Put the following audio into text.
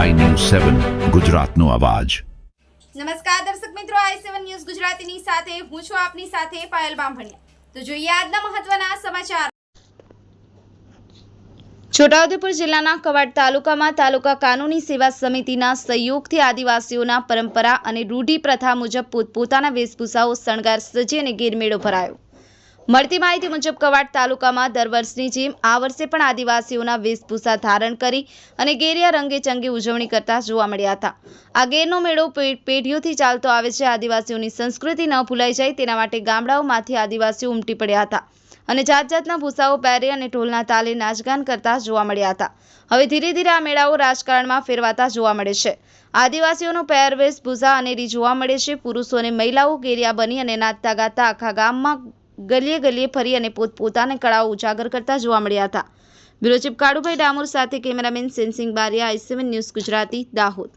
સેવન ગુજરાતનો અવાજ. નમસ્કાર દર્શક મિત્રો આઈ સેવન ન્યૂઝ ગુજરાતીની સાથે હું છું આપની સાથે પાયલ બામભણિયા. તો જોઈએ આજના મહત્વના સમાચાર. છોટાઉદેપુર જિલ્લાના કવાડ તાલુકામાં તાલુકા કાનૂની સેવા સમિતિના સહયોગથી આદિવાસીઓના પરંપરા અને રૂઢિ પ્રથા મુજબ પોતપોતાના વેશભૂષાઓ શણગાર સજી અને ગેરમેળો ભરાયો. મળતી માહિતી મુજબ કવાડ તાલુકામાં દર વર્ષની જેમ આ વર્ષે પણ આદિવાસીઓના વેશભૂષા ધારણ કરી અને ગેરિયા રંગે ચંગે ઉજવણી કરતા જોવા મળ્યા હતા. આ ગેરનો મેળો પેઢીઓથી ચાલતો આવે છે. આદિવાસીઓની સંસ્કૃતિ ન ભૂલાઈ જાય તેના માટે ગામડાઓમાંથી આદિવાસીઓ ઉમટી પડ્યા હતા અને જાત જાતના ભૂસાઓ પહેરી અને ઢોલના તાલે નાચગાન કરતા જોવા મળ્યા હતા. હવે ધીરે ધીરે આ મેળાઓ રાજકારણમાં ફેરવાતા જોવા મળે છે. આદિવાસીઓનો પહેરવેશ, ભૂસા અનેરી જોવા મળે છે. પુરુષો અને મહિલાઓ ગેરિયા બની અને નાચતા ગાતા આખા ગામમાં ગલીએ ગલીએ ફરી અને પોતપોતાની કળાઓ ઉજાગર કરતા જોવા મળ્યા હતા. બ્યુરો ચીફ કાળુભાઈ ડામોર સાથે cameraman sensing Baria, I news Gujarati, Dahod.